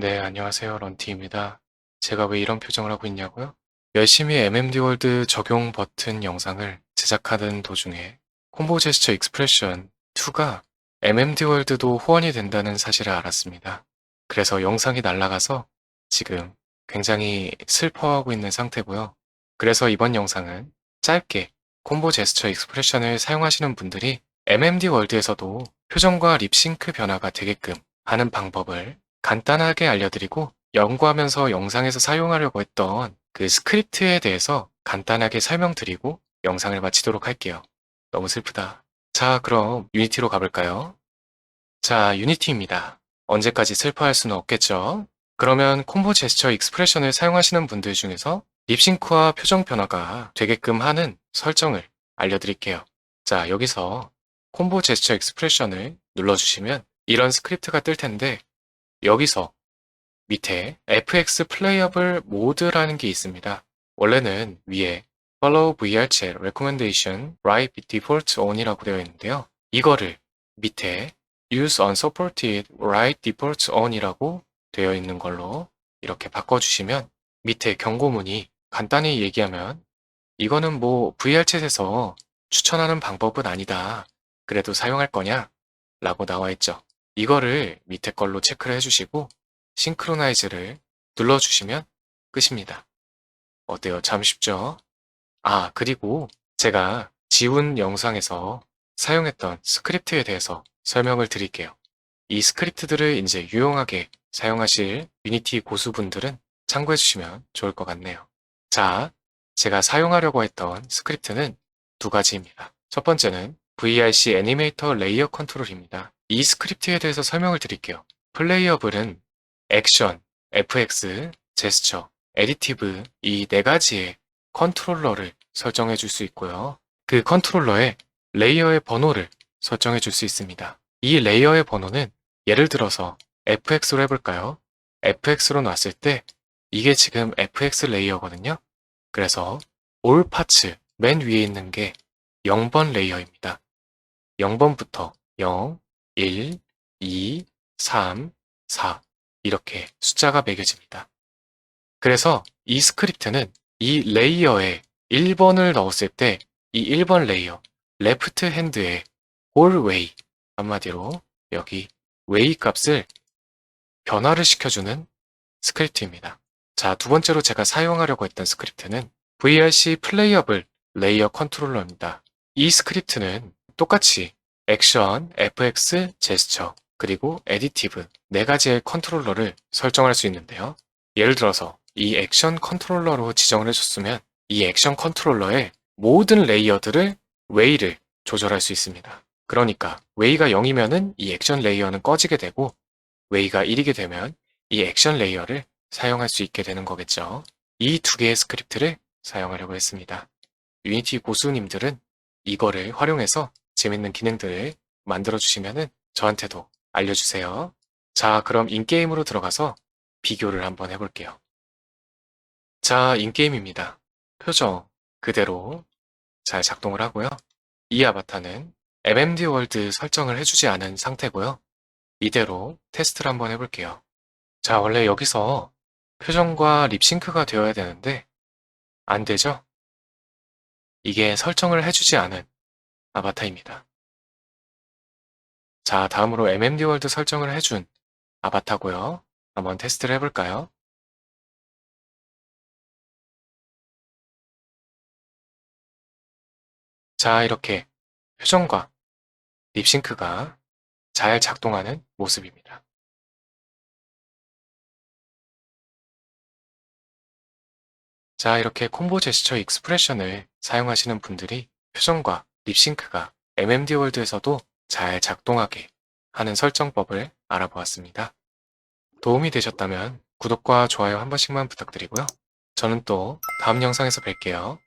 네, 안녕하세요. 런티입니다. 제가 왜 이런 표정을 하고 있냐고요? 열심히 MMD 월드 적용 버튼 영상을 제작하는 도중에 콤보 제스처 익스프레션 2가 MMD 월드도 호환이 된다는 사실을 알았습니다. 그래서 영상이 날아가서 지금 굉장히 슬퍼하고 있는 상태고요. 그래서 이번 영상은 짧게 콤보 제스처 익스프레션을 사용하시는 분들이 MMD 월드에서도 표정과 립싱크 변화가 되게끔 하는 방법을 간단하게 알려드리고 연구하면서 영상에서 사용하려고 했던 그 스크립트에 대해서 간단하게 설명드리고 영상을 마치도록 할게요. 너무 슬프다. 자, 그럼 유니티로 가볼까요? 자, 유니티입니다. 언제까지 슬퍼할 수는 없겠죠? 그러면 콤보 제스처 익스프레션을 사용하시는 분들 중에서 립싱크와 표정 변화가 되게끔 하는 설정을 알려드릴게요. 자, 여기서 콤보 제스처 익스프레션을 눌러주시면 이런 스크립트가 뜰 텐데 여기서 밑에 fx 플레이어블 모드라는 게 있습니다. 원래는 위에 follow vrchat recommendation write default on이라고 되어 있는데요. 이거를 밑에 use unsupported write default on이라고 되어 있는 걸로 이렇게 바꿔주시면 밑에 경고문이 간단히 얘기하면 이거는 뭐 VR챗에서 추천하는 방법은 아니다. 그래도 사용할 거냐? 라고 나와 있죠. 이거를 밑에 걸로 체크를 해주시고 싱크로나이즈를 눌러주시면 끝입니다. 어때요? 참 쉽죠? 아, 그리고 제가 지운 영상에서 사용했던 스크립트에 대해서 설명을 드릴게요. 이 스크립트들을 이제 유용하게 사용하실 유니티 고수분들은 참고해 주시면 좋을 것 같네요. 자, 제가 사용하려고 했던 스크립트는 두 가지입니다. 첫 번째는 VRC 애니메이터 레이어 컨트롤입니다. 이 스크립트에 대해서 설명을 드릴게요. 플레이어블은 액션, FX, 제스처, 에디티브 이 네 가지의 컨트롤러를 설정해 줄 수 있고요. 그 컨트롤러에 레이어의 번호를 설정해 줄 수 있습니다. 이 레이어의 번호는 예를 들어서 FX로 해볼까요? FX로 놨을 때 이게 지금 FX 레이어거든요. 그래서 올 파츠 맨 위에 있는 게 0번 레이어입니다. 0번부터 0, 1, 2, 3, 4 이렇게 숫자가 매겨집니다. 그래서 이 스크립트는 이 레이어에 1번을 넣었을 때 이 1번 레이어 레프트 핸드에 홀 웨이 한마디로 여기 웨이 값을 변화를 시켜주는 스크립트입니다. 자, 두 번째로 제가 사용하려고 했던 스크립트는 VRC 플레이어블 레이어 컨트롤러입니다. 이 스크립트는 똑같이 액션, FX, 제스처, 그리고 에디티브 네 가지의 컨트롤러를 설정할 수 있는데요. 예를 들어서 이 액션 컨트롤러로 지정을 해줬으면 이 액션 컨트롤러의 모든 레이어들을 웨이를 조절할 수 있습니다. 그러니까 웨이가 0이면은 이 액션 레이어는 꺼지게 되고 웨이가 1이게 되면 이 액션 레이어를 사용할 수 있게 되는 거겠죠. 이 두 개의 스크립트를 사용하려고 했습니다. 유니티 고수님들은 이거를 활용해서 재밌는 기능들을 만들어 주시면은 저한테도 알려주세요. 자, 그럼 인게임으로 들어가서 비교를 한번 해볼게요. 자, 인게임입니다. 표정 그대로 잘 작동을 하고요. 이 아바타는 MMD 월드 설정을 해주지 않은 상태고요. 이대로 테스트를 한번 해볼게요. 자, 원래 여기서 표정과 립싱크가 되어야 되는데 안 되죠? 이게 설정을 해주지 않은 아바타입니다. 자, 다음으로 MMD 월드 설정을 해준 아바타고요. 한번 테스트를 해볼까요? 자, 이렇게 표정과 립싱크가 잘 작동하는 모습입니다. 자, 이렇게 콤보 제스처 익스프레션을 사용하시는 분들이 표정과 립싱크가 MMD 월드에서도 잘 작동하게 하는 설정법을 알아보았습니다. 도움이 되셨다면 구독과 좋아요 한 번씩만 부탁드리고요. 저는 또 다음 영상에서 뵐게요.